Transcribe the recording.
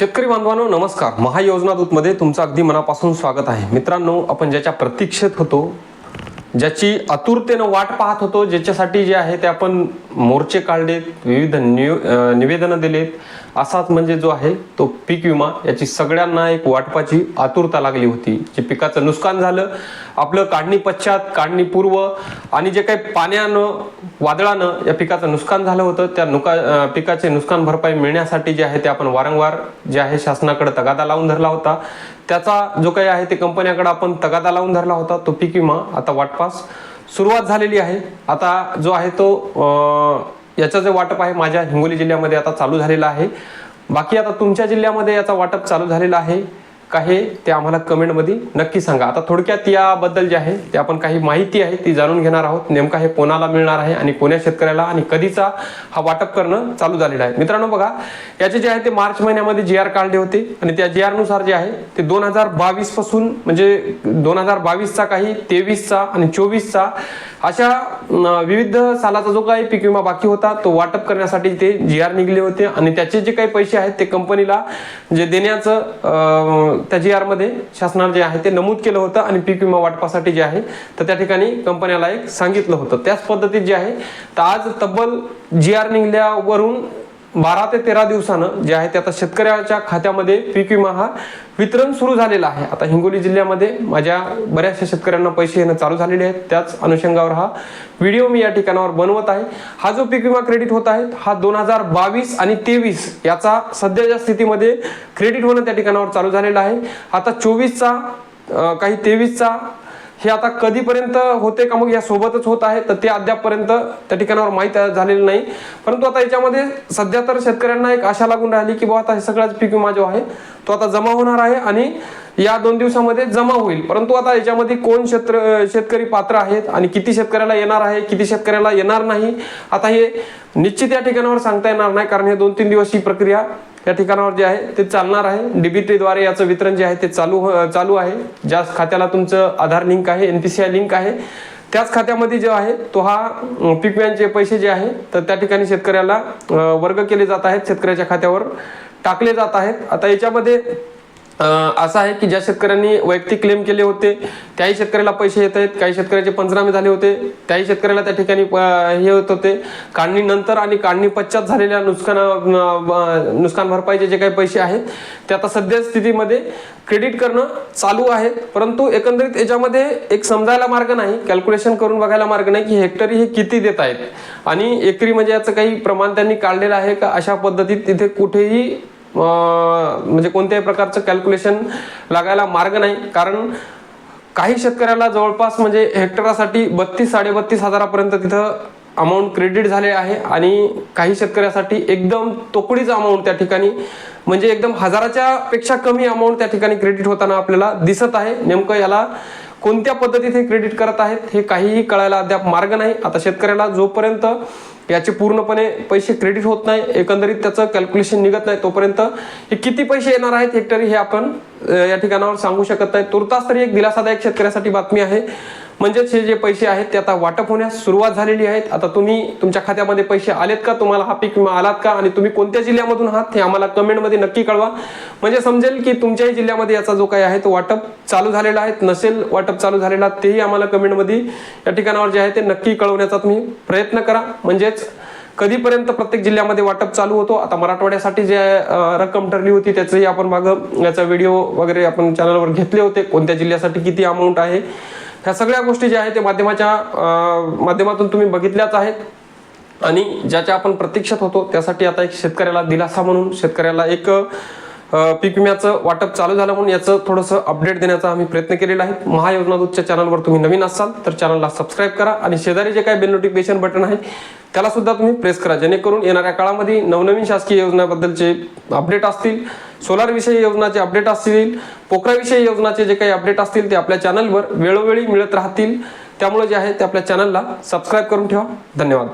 शेतकरी बांधवांनो नमस्कार. महायोजना दूतमध्ये तुमचं अगदी मनापासून स्वागत आहे. मित्रांनो आपण ज्याच्या प्रतीक्षेत होतो ज्याची आतुरतेनं वाट पाहत होतो ज्याच्यासाठी जे आहे ते आपण मोर्चे काढलेत विविध निव निवेदनं दिलेत असाच म्हणजे जो आहे तो पीक विमा याची सगळ्यांना एक वाटपाची आतुरता लागली होती. जे पिकाचं नुकसान झालं आपलं काढणी पश्चात काढणी पूर्व आणि जे काही पाण्यानं वादळानं या पिकाचं नुकसान झालं होतं त्या नुका पिकाचे नुकसान भरपाई मिळण्यासाठी जे आहे ते आपण वारंवार जे आहे शासनाकडे तगादा लावून धरला होता. त्याचा जो काही आहे ते कंपन्याकडे आपण तगादा लावून धरला होता तो पीक विमा आता वाटपास सुरुवात झालेली आहे. आता जो आहे तो याचं जे वाटप आहे माझ्या हिंगोली जिल्ह्यामध्ये आता चालू झालेला आहे. बाकी आता तुमच्या जिल्ह्यामध्ये याचा वाटप चालू झालेला आहे. का हे ते आम्हाला कमेंटमध्ये नक्की सांगा. आता थोडक्यात याबद्दल जे आहे ते आपण काही माहिती आहे ती जाणून घेणार आहोत. नेमका हे कोणाला मिळणार आहे आणि कोण्या शेतकऱ्याला आणि कधीचा हा वाटप करणं चालू झालेला आहे. मित्रांनो बघा याचे जे आहे ते मार्च महिन्यामध्ये जी आर काढले होते आणि त्या जी आरनुसार जे आहे ते दोन हजार बावीसपासून म्हणजे दोन हजार बावीसचा काही तेवीसचा आणि चोवीसचा अशा विविध सालाचा जो काही पीक विमा बाकी होता तो वाटप करण्यासाठी ते जी आर निघले होते आणि त्याचे जे काही पैसे आहेत ते कंपनीला जे देण्याचं त्या जी आरमध्ये शासनाने जे आहे ते नमूद केलं होतं आणि पीक विमा वाटपासाठी जे आहे तर त्या ठिकाणी कंपन्याला एक सांगितलं होतं. त्याच पद्धतीत जे आहे तर आज तब्बल जी आर निघल्यावरून बारा ते तेरा दिवसानं जे आहे ते आता शेतकऱ्याच्या खात्यामध्ये पीक विमा हा वितरण सुरू झालेला आहे. आता हिंगोली जिल्ह्यामध्ये माझ्या बऱ्याचशा शेतकऱ्यांना पैसे येणं चालू झालेले आहेत. त्याच अनुषंगावर हा व्हिडिओ मी या ठिकाणावर बनवत आहे. हा जो पीक विमा क्रेडिट होत आहे हा दोन हजार बावीस आणि तेवीस याचा सध्याच्या स्थितीमध्ये क्रेडिट होणं त्या ठिकाणावर चालू झालेलं आहे. आता चोवीसचा काही तेवीसचा हे आता कधीपर्यंत होते का? मग या सोबतच होत आहे तर ते अद्यापपर्यंत त्या ठिकाणावर माहीत झालेलं नाही. परंतु आता याच्यामध्ये सध्या तर शेतकऱ्यांना एक आशा लागून राहिली की बुवा आता हे सगळाच पीक विमा जो आहे तो आता जमा होणार आहे आणि या दोन दिवसामध्ये जमा होईल. परंतु आता याच्यामध्ये कोण क्षेत्र शेतकरी पात्र आहेत आणि किती शेतकऱ्याला येणार आहे किती शेतकऱ्याला येणार नाही आता हे निश्चित या ठिकाणावर सांगता येणार नाही कारण हे दोन तीन दिवस ही प्रक्रिया या ठिकाणावर जे आहे ते चालणार आहे. डीबीटीद्वारे याचं वितरण जे आहे ते चालू चालू आहे. ज्या खात्याला तुमचं आधार लिंक आहे एनपीसीआय लिंक आहे त्याच खात्यामध्ये जो आहे तो हा अं, पीक पैसे जे आहे तर त्या ठिकाणी शेतकऱ्याला वर्ग केले जात आहेत शेतकऱ्याच्या खात्यावर टाकले जात आहेत. आता याच्यामध्ये असं आहे की ज्या शेतकऱ्यांनी वैयक्तिक क्लेम केले होते त्याही शेतकऱ्याला पैसे येत आहेत. काही शेतकऱ्याचे पंचनामे झाले होते त्याही शेतकऱ्याला त्या ठिकाणी हे होत होते. काढणीनंतर आणि काढणी पश्चात झालेल्या नुकसान नुकसान भरपाईचे जे काही पैसे आहेत ते आता सध्या स्थितीमध्ये क्रेडिट करणं चालू आहे परंतु एकंदरीत याच्यामध्ये एक समजायला मार्ग नाही कॅल्क्युलेशन करून बघायला मार्ग नाही की हेक्टरी हे किती देत आहेत. आणि एकरी म्हणजे याचं काही प्रमाण त्यांनी काढलेलं आहे का अशा पद्धतीत तिथे कुठेही म्हणजे कोणत्याही प्रकारचं कॅल्क्युलेशन लागायला मार्ग नाही. कारण काही शेतकऱ्याला जवळपास म्हणजे हेक्टरासाठी बत्तीस साडेबत्तीस हजारापर्यंत तिथं अमाऊंट क्रेडिट झाले आहे आणि काही शेतकऱ्यासाठी एकदम तोकडीच अमाऊंट त्या ठिकाणी म्हणजे एकदम हजाराच्या पेक्षा कमी अमाऊंट त्या ठिकाणी क्रेडिट होताना आपल्याला दिसत आहे. नेमकं याला कोणत्या पद्धतीत हे क्रेडिट करत आहेत हे काहीही कळायला अद्याप मार्ग नाही. आता शेतकऱ्याला जोपर्यंत याचे पूर्णपणे पैसे क्रेडिट होत नाही एकंदरीत त्याचं कॅल्क्युलेशन निघत नाही तोपर्यंत हे किती पैसे येणार आहेत हेक्टरी हे आपण या ठिकाणावर सांगू शकत नाही. तुर्तास तरी एक दिलासादायक शेतकऱ्यासाठी बातमी आहे. म्हणजेच हे जे पैसे आहेत ते आता वाटप होण्यास सुरुवात झालेली आहेत. आता तुम्ही तुमच्या खात्यामध्ये पैसे आलेत का? तुम्हाला हा पीक विमा आलात का? आणि तुम्ही कोणत्या जिल्ह्यामधून आहात हे आम्हाला कमेंटमध्ये नक्की कळवा. म्हणजे समजेल की तुमच्याही जिल्ह्यामध्ये याचा जो काही आहे तो वाटप चालू झालेला आहे. नसेल वाटप चालू झालेला तेही आम्हाला कमेंटमध्ये या ठिकाणावर जे आहे ते नक्की कळवण्याचा तुम्ही प्रयत्न करा. म्हणजेच कधीपर्यंत प्रत्येक जिल्ह्यामध्ये वाटप चालू होतो? आता मराठवाड्यासाठी जे रक्कम ठरली होती त्याचंही आपण मागं याचा व्हिडिओ वगैरे आपण चॅनलवर घेतले होते. कोणत्या जिल्ह्यासाठी किती अमाऊंट आहे? ह्या सगळ्या गोष्टी ज्या आहेत ते माध्यमाच्या माध्यमातून तुम्ही बघितल्याच आहेत. आणि ज्याच्या आपण प्रतीक्षेत होतो त्यासाठी आता एक शेतकऱ्याला दिलासा म्हणून शेतकऱ्याला एक पीक विम्याचं वाटप चालू झालं म्हणून याचं थोडंसं अपडेट देण्याचा आम्ही प्रयत्न केलेला आहे. महायोजना दूतच्या चॅनलवर तुम्ही नवीन असाल तर चॅनलला सबस्क्राईब करा आणि शेजारी जे काही बेल नोटिफिकेशन बटन आहे त्याला सुद्धा तुम्ही प्रेस करा. जेणेकरून येणाऱ्या काळामध्ये नवनवीन शासकीय योजनाबद्दलचे अपडेट असतील. सोलार विषयी योजनाचे अपडेट असतील पोखराविषयी योजनाचे जे काही अपडेट असतील ते आपल्या चॅनलवर वेळोवेळी मिळत राहतील. त्यामुळे जे आहे ते आपल्या चॅनलला सबस्क्राईब करून ठेवा. धन्यवाद.